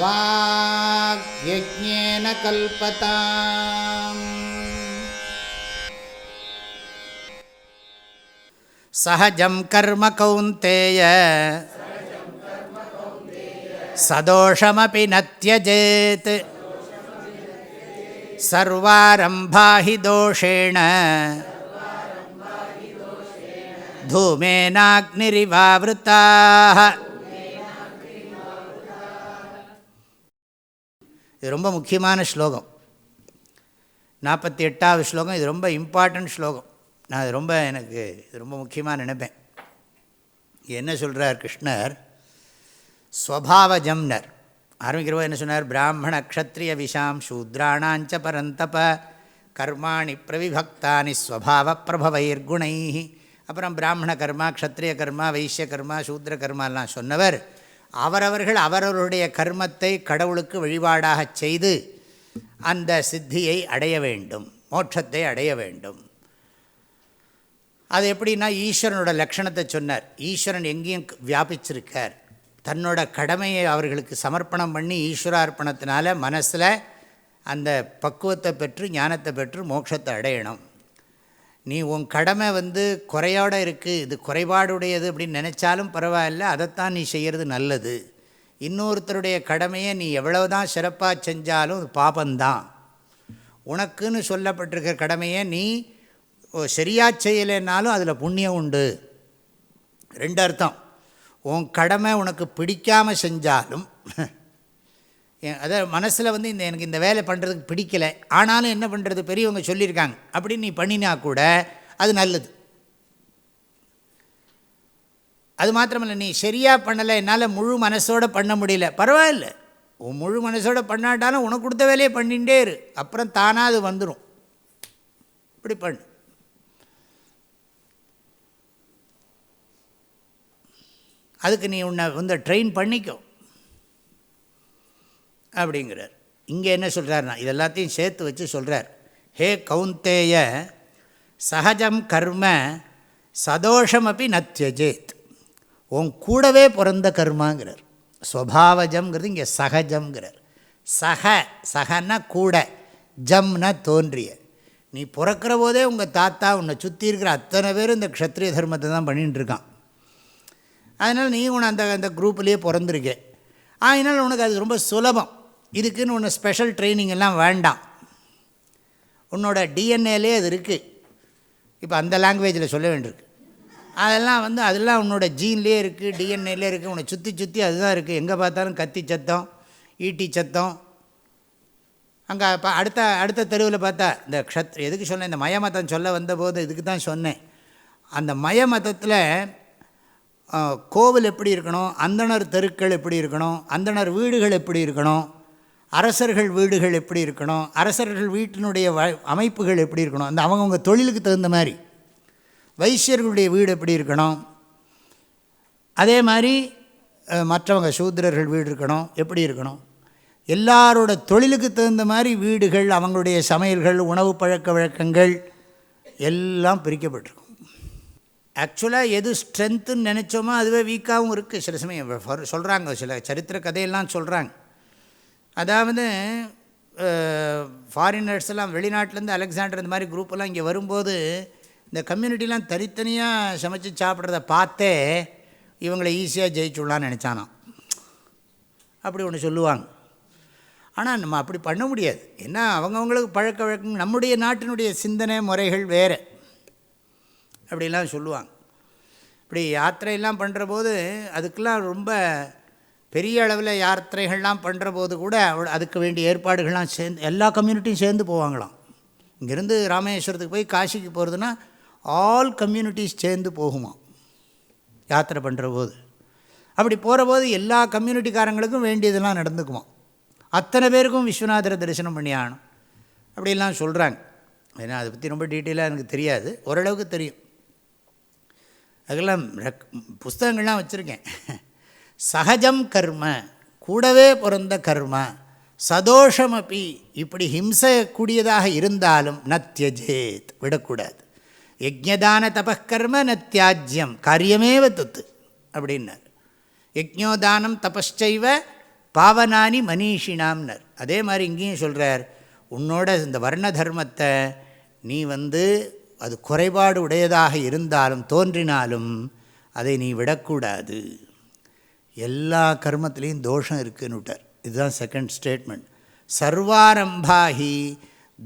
वाग्यज्ञेन कल्पताम् सहजं कर्म कौन्तेय सदोषमपि न त्यजेत् सर्वारम्भा हि दोषेण धूमेनाग्निरिवावृताः இது ரொம்ப முக்கியமான ஸ்லோகம். நாற்பத்தி எட்டாவது ஸ்லோகம் இது ரொம்ப இம்பார்ட்டண்ட் ஸ்லோகம். நான் அது ரொம்ப எனக்கு இது ரொம்ப முக்கியமாக நினைப்பேன். என்ன சொல்கிறார் கிருஷ்ணர்? ஸ்வபாவஜம்னர். ஆரம்பிக்கிறவோ என்ன சொன்னார்? பிராமண க்ஷத்ரிய விஷாம் சூத்ராணாஞ்ச பரந்தப கர்மாணி பிரவிபக்தானி ஸ்வபாவ பிரபவைர்குணை அப்புறம் பிராமண கர்மா க்ஷத்ரிய கர்மா வைசிய கர்மா சூத்ர கர்மாலாம் சொன்னவர். அவரவர்கள் அவரவருடைய கர்மத்தை கடவுளுக்கு வழிபாடாக செய்து அந்த சித்தியை அடைய வேண்டும் மோட்சத்தை அடைய வேண்டும். அது எப்படின்னா ஈஸ்வரனோட லக்ஷணத்தை சொன்னார். ஈஸ்வரன் எங்கேயும் வியாபிச்சிருக்கார். தன்னோட கடமையை அவர்களுக்கு சமர்ப்பணம் பண்ணி ஈஸ்வரார்ப்பணத்தினால மனசில் அந்த பக்குவத்தை பெற்று ஞானத்தை பெற்று மோட்சத்தை அடையணும். நீ உன் கடமை வந்து குறையோடு இருக்குது இது குறைபாடுடையது அப்படின்னு நினச்சாலும் பரவாயில்ல அதைத்தான் நீ செய்கிறது நல்லது. இன்னொருத்தருடைய கடமையை நீ எவ்வளோ தான் சிறப்பாக செஞ்சாலும் அது பாபந்தான் உனக்குன்னு சொல்லப்பட்டிருக்கிற கடமையை நீ சரியாக செய்யலைன்னாலும் அதில் புண்ணியம் உண்டு. ரெண்டு அர்த்தம். உன் கடமை உனக்கு பிடிக்காமல் செஞ்சாலும் அதாவது மனசில் வந்து இந்த எனக்கு இந்த வேலை பண்ணுறதுக்கு பிடிக்கலை. ஆனாலும் என்ன பண்ணுறது பெரியவங்க சொல்லியிருக்காங்க. அப்படின்னு நீ பண்ணினா கூட அது நல்லது. அது மாத்திரமில்லை நீ சரியாக பண்ணலை என்னால் முழு மனசோடு பண்ண முடியல. பரவாயில்ல. உன் முழு மனசோடு பண்ணாட்டாலும் உனக்கு கொடுத்த வேலையை பண்ணிகிட்டே இரு. அப்புறம் தானாக அது வந்துடும் இப்படி பண்ணு. அதுக்கு நீ உன்னை வந்து ட்ரெயின் பண்ணிக்கோ. அப்படிங்கிறார். இங்கே என்ன சொல்கிறார்னா இதெல்லாத்தையும் சேர்த்து வச்சு சொல்கிறார் ஹே கவுந்தேய சகஜம் கர்ம சதோஷமப்பி நத்யஜேத். உன் கூடவே பிறந்த கர்மாங்கிறார். ஸ்வபாவஜம்ங்கிறது இங்கே சகஜம்ங்கிறார். சக சகன்னா கூட ஜம்னா தோன்றிய. நீ பிறக்கிற போதே உங்கள் தாத்தா உன்னை சுற்றி இருக்கிற அத்தனை பேரும் இந்த க்ஷத்ரிய தர்மத்தை தான் பண்ணிகிட்டு இருக்கான் அதனால் நீ உன்னை அந்த அந்த குரூப்லேயே பிறந்திருக்கே. அதனால் உனக்கு அது ரொம்ப சுலபம். இதுக்குன்னு ஒன்று ஸ்பெஷல் ட்ரைனிங் எல்லாம் வேண்டாம். உன்னோட டிஎன்ஏலே அது இருக்குது இப்போ அந்த லாங்குவேஜில் சொல்ல வேண்டியிருக்கு. அதெல்லாம் வந்து அதெல்லாம் உன்னோட ஜீன்லேயே இருக்குது டிஎன்ஏலே இருக்குது உன்னை சுற்றி சுற்றி அதுதான் இருக்குது எங்கே பார்த்தாலும் கத்தி சத்தம் ஈட்டி சத்தம். அங்கே இப்போ அடுத்த அடுத்த தெருவில் பார்த்தா இந்த க்ஷத் எதுக்கு சொன்னேன்? இந்த மயமதம் சொல்ல வந்தபோது இதுக்கு தான் சொன்னேன். அந்த மயமதத்தில் கோவில் எப்படி இருக்கணும்? அந்தனர் தெருக்கள் எப்படி இருக்கணும்? அந்தனர் வீடுகள் எப்படி இருக்கணும்? அரசர்கள் வீடுகள் எப்படி இருக்கணும்? அரசர்கள் வீட்டினுடைய வ அமைப்புகள் எப்படி இருக்கணும்? அந்த அவங்கவுங்க தொழிலுக்கு தகுந்த மாதிரி. வைசியர்களுடைய வீடு எப்படி இருக்கணும்? அதே மாதிரி மற்றவங்க சூத்திரர்கள் வீடு இருக்கணும். எப்படி இருக்கணும்? எல்லாரோட தொழிலுக்கு தகுந்த மாதிரி வீடுகள் அவங்களுடைய சமையல்கள் உணவு பழக்க வழக்கங்கள் எல்லாம் பிரிக்கப்பட்டிருக்கும். ஆக்சுவலாக எது ஸ்ட்ரென்த்துன்னு நினச்சோமோ அதுவே வீக்காகவும் இருக்குது சில சமயம் சொல்கிறாங்க சில சரித்திர கதையெல்லாம் சொல்கிறாங்க அதாவது ஃபாரினர்ஸ் எல்லாம் வெளிநாட்டிலேருந்து அலெக்சாண்டர் இந்த மாதிரி குரூப்பெல்லாம் இங்கே வரும்போது இந்த கம்யூனிட்டிலாம் தனித்தனியாக சமைச்சு சாப்பிட்றத பார்த்தே இவங்களை ஈஸியாக ஜெயிச்சுடலான்னு நினச்சானான் அப்படி ஒன்று சொல்லுவாங்க. ஆனால் நம்ம அப்படி பண்ண முடியாது. ஏன்னா அவங்கவுங்களுக்கு பழக்க வழக்கம் நம்முடைய நாட்டினுடைய சிந்தனை முறைகள் வேறு. அப்படிலாம் சொல்லுவாங்க. இப்படி யாத்திரையெல்லாம் பண்ணுற போது அதுக்கெல்லாம் ரொம்ப பெரிய அளவில் யாத்திரைகள்லாம் பண்ணுற போது கூட அதுக்கு வேண்டிய ஏற்பாடுகள்லாம் சேர்ந்து எல்லா கம்யூனிட்டியும் சேர்ந்து போவாங்களாம். இங்கேருந்து ராமேஸ்வரத்துக்கு போய் காசிக்கு போகிறதுனா ஆல் கம்யூனிட்டிஸ் சேர்ந்து போகுமா யாத்திரை பண்ணுற போது அப்படி போகிற போது எல்லா கம்யூனிட்டிக்காரங்களுக்கும் வேண்டியதெல்லாம் நடந்துக்குமா அத்தனை பேருக்கும் விஸ்வநாதரை தரிசனம் பண்ணி ஆகணும். அப்படிலாம் சொல்கிறாங்க ஏன்னா அதை பற்றி ரொம்ப டீட்டெயிலாக எனக்கு தெரியாது. ஓரளவுக்கு தெரியும். அதுக்கெல்லாம் புஸ்தகங்கள்லாம் வச்சுருக்கேன். சகஜம் கர்ம கூடவே பிறந்த கர்ம அப்படி இப்படி ஹிம்சை கூடியதாக இருந்தாலும் நத்தியஜேத் விடக்கூடாது. யஜ்யதான தபக்கர்ம நத்தியாஜ்யம் காரியமேவ தொத்து அப்படின்னார். யஜ்யோதானம் தபஸ்சைவ பாவனானி மனிஷினாம்னர். அதே மாதிரி இங்கேயும் சொல்கிறார் உன்னோட இந்த வர்ண தர்மத்தை நீ வந்து அது குறைபாடு உடையதாக இருந்தாலும் தோன்றினாலும் அதை நீ விடக்கூடாது. எல்லா கர்மத்திலையும் தோஷம் இருக்குன்னு விட்டார். இதுதான் செகண்ட் ஸ்டேட்மெண்ட் சர்வாரம்பாகி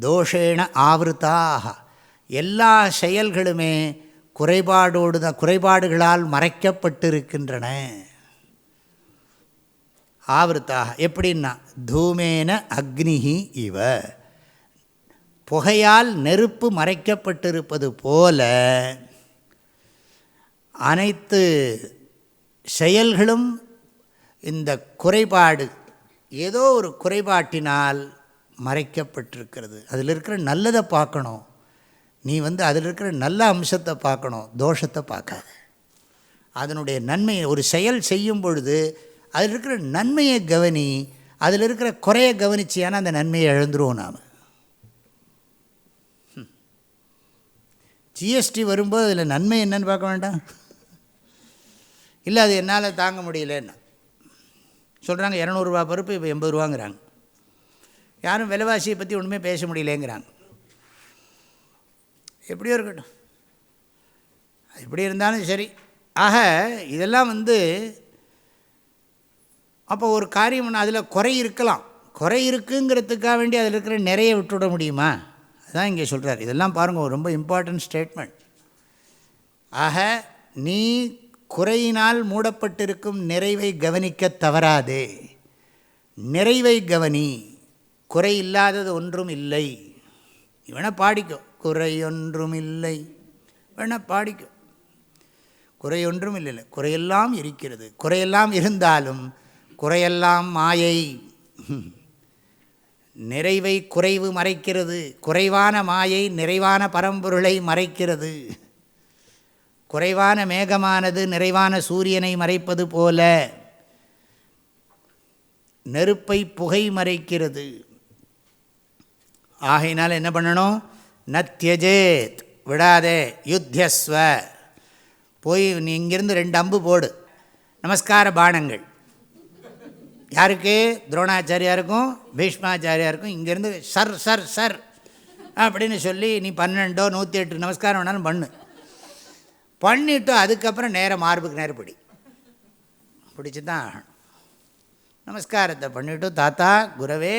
தோஷேன ஆவருத்தாக எல்லா செயல்களுமே குறைபாடோடு தான் குறைபாடுகளால் மறைக்கப்பட்டிருக்கின்றன. ஆவருத்தாக எப்படின்னா தூமேன அக்னிஹி இவ. புகையால் நெருப்பு மறைக்கப்பட்டிருப்பது போல அனைத்து செயல்களும் இந்த குறைபாடு ஏதோ ஒரு குறைபாட்டினால் மறைக்கப்பட்டிருக்கிறது. அதில் இருக்கிற நல்லதை பார்க்கணும். நீ வந்து அதில் இருக்கிற நல்ல அம்சத்தை பார்க்கணும். தோஷத்தை பார்க்காத. அதனுடைய நன்மையை ஒரு செயல் செய்யும் பொழுது அதில் இருக்கிற நன்மையை கவனி அதில் இருக்கிற குறையை கவனிச்சியானா அந்த நன்மையை இழந்துருவோம் நாம். ஜிஎஸ்டி வரும்போது அதில் நன்மை என்னன்னு பார்க்க வேண்டாம். இல்லை அது என்னால் தாங்க முடியலன்னா. சொல்கிறாங்க இரநூறுவா பருப்பு இப்போ எண்பது ரூபாங்கிறாங்க. யாரும் விலைவாசியை பற்றி ஒன்றுமே பேச முடியலேங்கிறாங்க. எப்படியோ இருக்கட்டும். எப்படி இருந்தாலும் சரி. ஆக இதெல்லாம் வந்து அப்போ ஒரு காரியம் அதில் குறை இருக்கலாம். குறை இருக்குங்கிறதுக்காக வேண்டி அதில் இருக்கிற நிறைய விட்டுவிட முடியுமா? அதுதான் இங்கே சொல்கிறார் இதெல்லாம் பாருங்கள் ரொம்ப இம்பார்ட்டன்ட் ஸ்டேட்மெண்ட் ஆக நீ குறையினால் மூடப்பட்டிருக்கும் நிறைவை கவனிக்க தவறாதே. நிறைவை கவனி குறை இல்லாதது ஒன்றும் இல்லை. இவனை பாடிக்கும் குறையொன்றும் இல்லை. வேணா பாடிக்கும் குறையொன்றும் இல்லை இல்லை. குறையெல்லாம் இருக்கிறது. குறையெல்லாம் இருந்தாலும் குறையெல்லாம் மாயை. நிறைவை குறைவு மறைக்கிறது. குறைவான மாயை நிறைவான பரம்பொருளை மறைக்கிறது. குறைவான மேகமானது நிறைவான சூரியனை மறைப்பது போல நெருப்பை புகை மறைக்கிறது. ஆகையினால் என்ன பண்ணணும்? நத்தியஜேத் விடாதே யுத்தியஸ்வ. போய் நீ இங்கிருந்து ரெண்டு அம்பு போடு. நமஸ்கார பானங்கள். யாருக்கு? துரோணாச்சாரியாருக்கும் பீஷ்மாச்சாரியாருக்கும் இங்கேருந்து சர் சர் சர் அப்படின்னு சொல்லி நீ பன்னெண்டோ நூற்றி எட்டு நமஸ்காரம் வேணாலும் பண்ணு. பண்ணிவிட்டு அதுக்கப்புறம் நேரம் மார்புக்கு நேரம் பிடி. பிடிச்சி தான் நமஸ்காரத்தை பண்ணிவிட்டு தாத்தா குரவே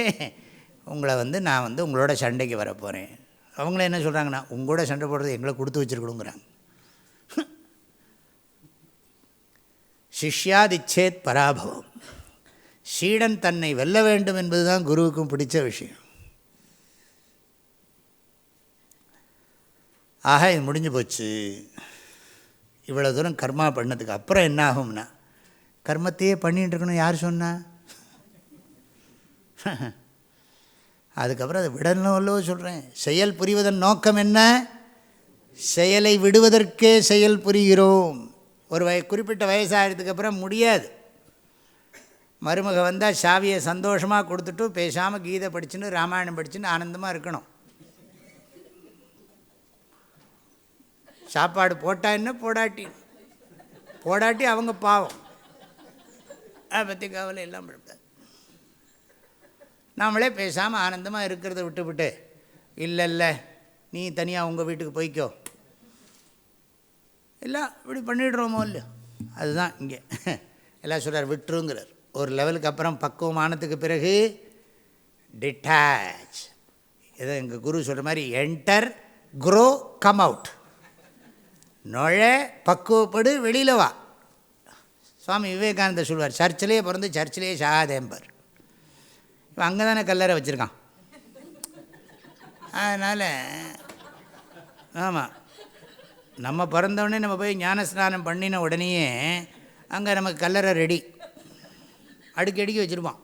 உங்களை வந்து நான் வந்து உங்களோட சண்டைக்கு வரப்போகிறேன் அவங்கள என்ன சொல்கிறாங்கன்னா உங்களோட சண்டை போடுறது எங்களை கொடுத்து வச்சுருக்கணுங்கிறாங்க சிஷ்யாதிச்சேத் பராபவம். சீடன் தன்னை வெல்ல வேண்டும் என்பது தான் குருவுக்கும் பிடிச்ச விஷயம். ஆக இது முடிஞ்சு போச்சு. இவ்வளோ தூரம் கர்மா பண்ணதுக்கு அப்புறம் என்ன ஆகும்னா கர்மத்தையே பண்ணிகிட்டு இருக்கணும் யார் சொன்னா? அதுக்கப்புறம் அதை விடணும் அல்லவோ சொல்கிறேன் செயல் புரிவதன் நோக்கம் என்ன? செயலை விடுவதற்கே செயல் புரிகிறோம். ஒரு வய குறிப்பிட்ட வயசாகிறதுக்கப்புறம் முடியாது. மருமக வந்தால் சாவியை சந்தோஷமாக கொடுத்துட்டு பேசாமல் கீதை படிச்சுன்னு ராமாயணம் படிச்சுன்னு ஆனந்தமாக இருக்கணும். சாப்பாடு போட்டால் என்ன போடாட்டி? போடாட்டி அவங்க பாவம். அதை பற்றி கவலை எல்லாம் படுத்தாது நாமளே பேசாமல் ஆனந்தமாக இருக்கிறத விட்டுவிட்டு இல்லை இல்லை நீ தனியாக உங்கள் வீட்டுக்கு போய்க்கோ. எல்லாம் இப்படி பண்ணிடுறோமோ இல்லையோ? அதுதான் இங்கே. எல்லாம் சொல்கிறார் விட்டுருங்கிறார். ஒரு லெவலுக்கு அப்புறம் பக்குவமானதுக்கு பிறகு டிட்டாச் ஏதோ எங்கள் குரு சொல்கிற மாதிரி என்டர் க்ரோ கம் அவுட் நுழ பக்குவப்படு வெளியில் வா. சுவாமி விவேகானந்தர் சொல்வார் சர்ச்சிலேயே பிறந்து சர்ச்சிலேயே சாகாதேம்பர் இப்போ அங்கே தானே கல்லறை வச்சுருக்கான். அதனால் ஆமாம் நம்ம பிறந்தவுடனே நம்ம போய் ஞானஸ்நானம் பண்ணின உடனேயே அங்கே நமக்கு கல்லறை ரெடி அடுக்கி அடுக்கி வச்சுருப்பான்.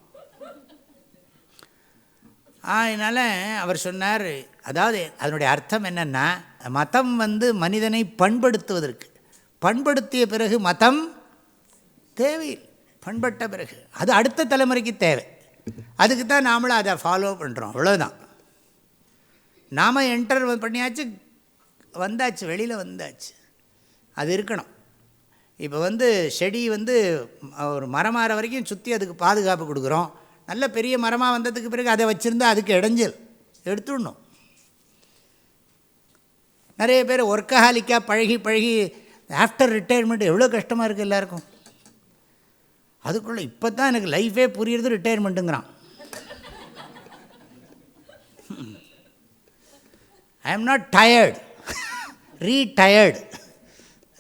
அதனால் அவர் சொன்னார் அதாவது அதனுடைய அர்த்தம் என்னென்னா மதம் வந்து மனிதனை பண்படுத்துவதற்கு. பண்படுத்திய பிறகு மதம் தேவையில்லை. பண்பட்ட பிறகு. அது அடுத்த தலைமுறைக்கு தேவை. அதுக்கு தான் நாமளும் அதை ஃபாலோ பண்ணுறோம் அவ்வளோதான் நாம் என்டர் பண்ணியாச்சு வந்தாச்சு வெளியில் வந்தாச்சு. அது இருக்கணும். இப்போ வந்து செடி வந்து ஒரு மரமாற வரைக்கும் சுற்றி அதுக்கு பாதுகாப்பு கொடுக்குறோம். நல்ல பெரிய மரமாக வந்ததுக்கு பிறகு அதை வச்சுருந்தா அதுக்கு இடைஞ்சல். எடுத்துடணும். நிறைய பேர் ஒர்க்கஹாலிக்காக பழகி பழகி ஆஃப்டர் ரிட்டையர்மெண்ட் எவ்வளோ கஷ்டமாக இருக்குது எல்லாருக்கும். அதுக்குள்ளே இப்போ தான் எனக்கு லைஃபே புரியுறது ரிட்டையர்மெண்ட்டுங்கிறான் I am not tired retired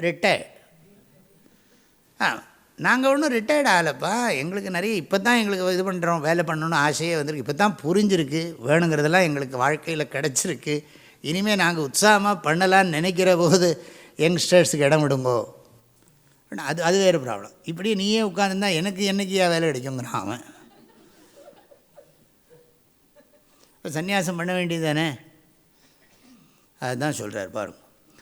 retired ஆ நாங்கள் ஒன்றும் ரிட்டையர்ட் ஆகலப்பா. எங்களுக்கு நிறைய இப்போ தான் எங்களுக்கு இது பண்ணுறோம் வேலை பண்ணணும்னு ஆசையே வந்திருக்கு. இப்போ தான் புரிஞ்சிருக்கு. வேணுங்கிறதெல்லாம் எங்களுக்கு வாழ்க்கையில் கிடச்சிருக்கு. இனிமேல் நாங்கள் உற்சாகமாக பண்ணலான்னு நினைக்கிற போது யங்ஸ்டர்ஸுக்கு இடம் விடுங்கோ. அது அது வேறு ப்ராப்ளம் இப்படி நீயே உட்காந்துருந்தா எனக்கு என்னைக்கியா வேலை கிடைக்குங்கிறான் அவன். இப்போ சன்னியாசம் பண்ண வேண்டியது தானே? அதுதான் சொல்கிறார் பாருங்கள்